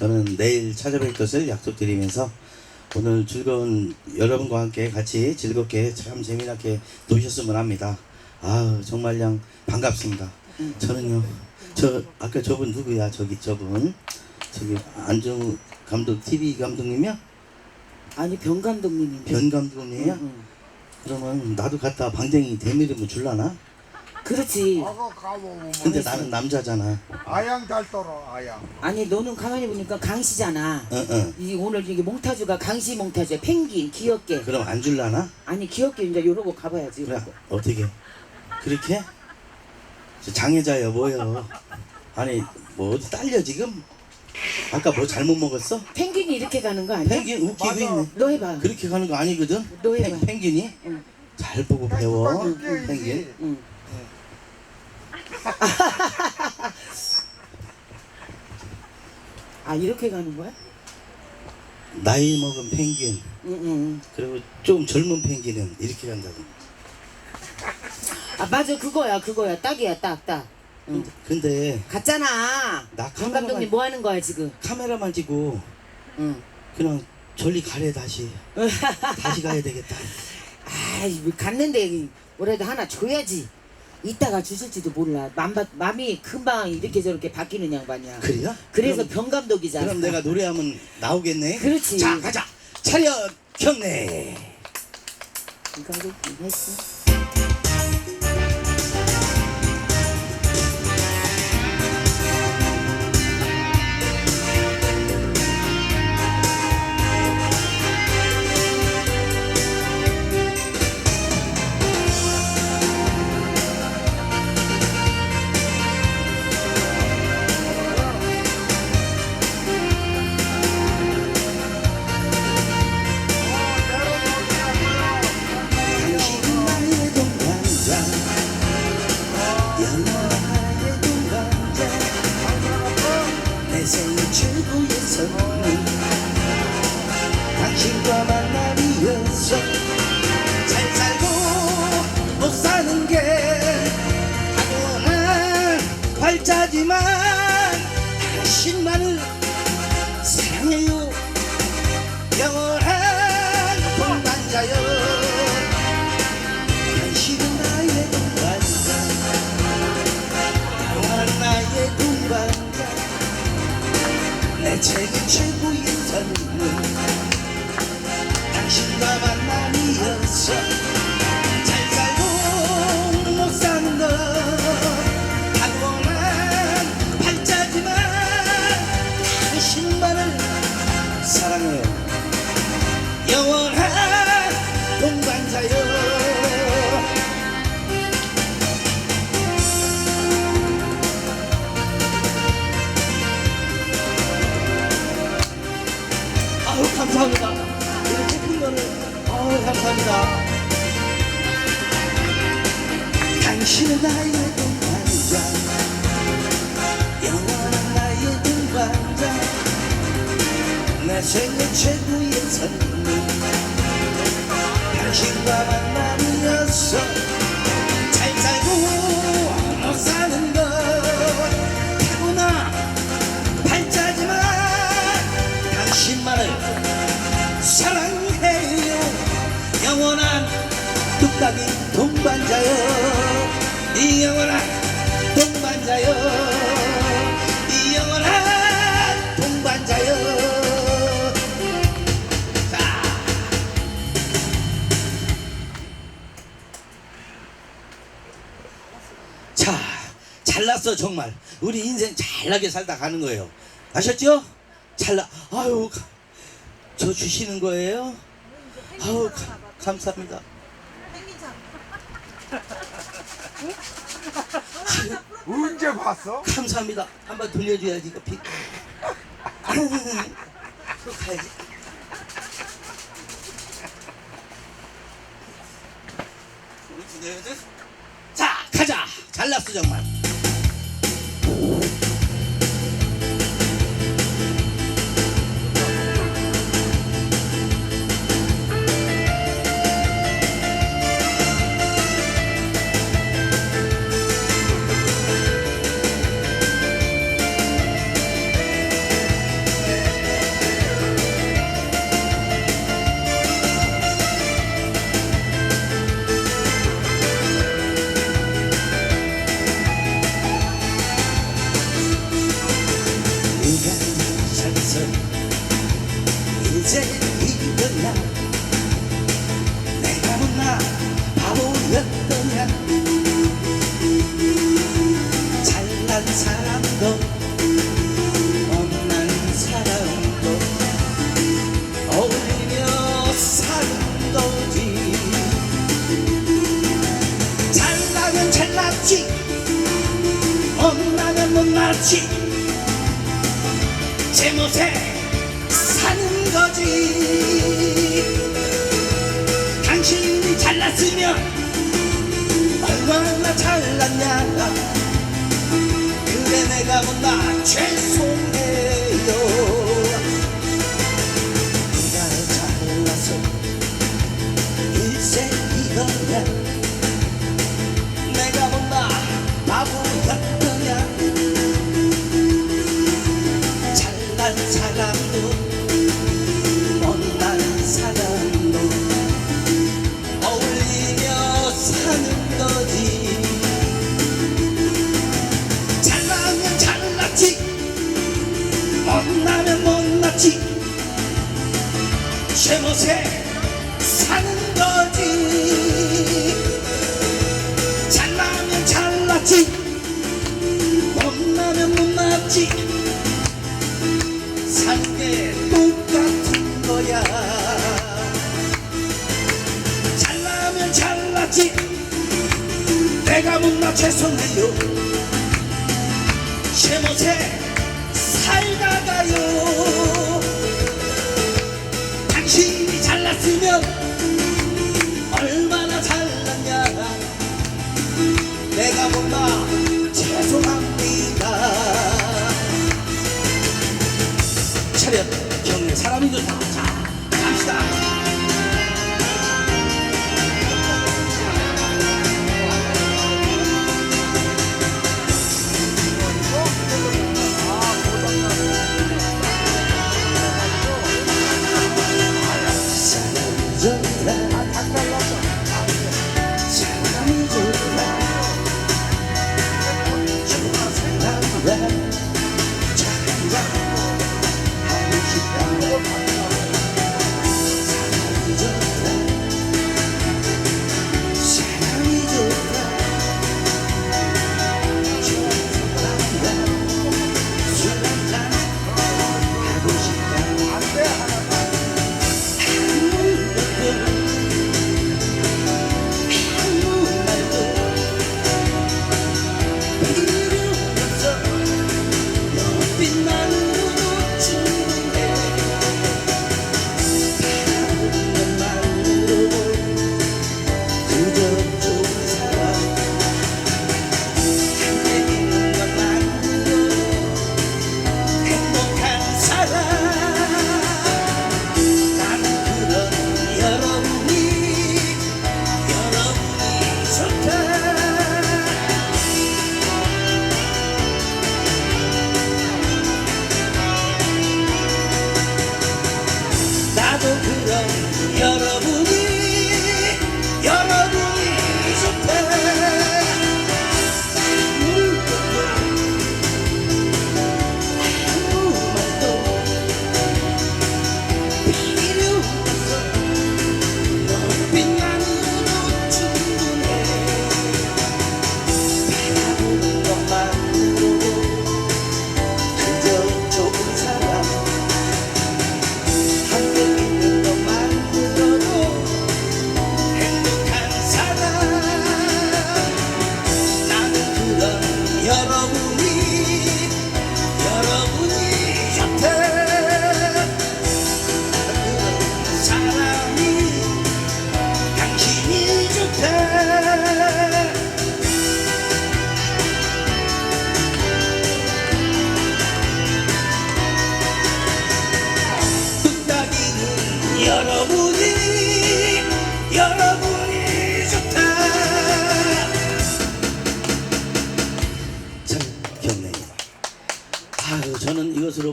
저는 내일 찾아뵐 것을 약속드리면서 오늘 즐거운 여러분과 함께 같이 즐겁게 참 재미나게 노셨으면 합니다. 아 정말량 반갑습니다. 저는요 저 아까 저분 누구야 저기 저분 저기 안정우 감독 TV 감독님이야 아니 병 감독님인데. 변 감독님이야 응, 응. 그러면 나도 갖다 방댕이 대미름을 줄라나 그렇지. 가보면 근데 나는 남자잖아 아양 잘 떨어 아양 아니 너는 가만히 보니까 강시잖아. 응 응 이 오늘 이게 몽타주가 강시 몽타주야. 펭귄 귀엽게. 그럼 안 줄라나 아니 귀엽게 이제 요러고 가봐야지. 그래 요러고. 어떻게 그렇게 저 장애자야 뭐요 아니 뭐 어디 딸려 지금 아까 뭐 잘못 먹었어 펭귄이 이렇게 가는 거 아니야? 펭귄 웃기고 맞아. 있네 너 해봐. 그렇게 가는 거 아니거든 너 해봐. 펭, 펭귄이 응. 잘 보고 배워 응, 응. 펭귄 응. 아 이렇게 가는 거야? 나이 먹은 펭귄 응, 응. 그리고 좀 젊은 펭귄은 이렇게 간다고 아 맞아 그거야 그거야 딱이야 딱 딱. 응. 근데 갔잖아. 나 강 카메라만- 감독님 뭐 하는 거야 지금? 카메라만 지고 응. 그냥 저리 가래 다시 다시 가야 되겠다 아이 뭐 갔는데 뭐라도 하나 줘야지. 이따가 주실지도 몰라. 맘 바, 맘이 금방 이렇게 저렇게 바뀌는 양반이야. 그래요? 그래서 그럼, 병 감독이잖아. 그럼 내가 노래하면 나오겠네 그렇지. 자 가자 차렷 경례 이거 했어. 내 생애 최고의 선물 당신과 만남이어서 잘 살고 못 사는 게 타고난 활자지만 당신만을 내 책임 최 감사합니다. 당신은 나의 동반자. 영원한 나의 동반자. 내 생애 최고의 선물. 당신과 만남이었어 영원한 뚝딱이 동반자여 이 영원한 동반자여 이 영원한 동반자여 자 자, 잘났어 정말. 우리 인생 잘나게 살다 가는 거예요. 아셨죠? 잘나. 아유, 가- 저 주시는 거예요? 가- 감사합니다. 언제 봤어? 감사합니다. 한번 돌려줘야지 이거 비. 또 가야지. 자, 가자. 잘났어 정말. 잘난 사람도 못난 사람도 어울리며 사는 거지. 잘나면 잘났지 못나면 못났지. 제 멋에 사는 거지. 당신이 잘났으면 얼마나 잘났냐 내가 못나 죄송해요. 네가 잘났어 일세 이거냐 내가 못나 바보였더냐 잘난 사람도 못난 사람도 어울리며 사는 거 못났지 사는 게 똑같은 거야. 잘나면 잘났지. 내가 못나 죄송해요. 제멋에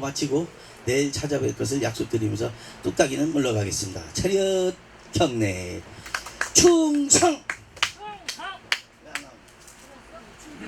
마치고 내일 찾아뵐 것을 약속드리면서 뚝딱이는 물러가겠습니다. 차렷 경례. 충성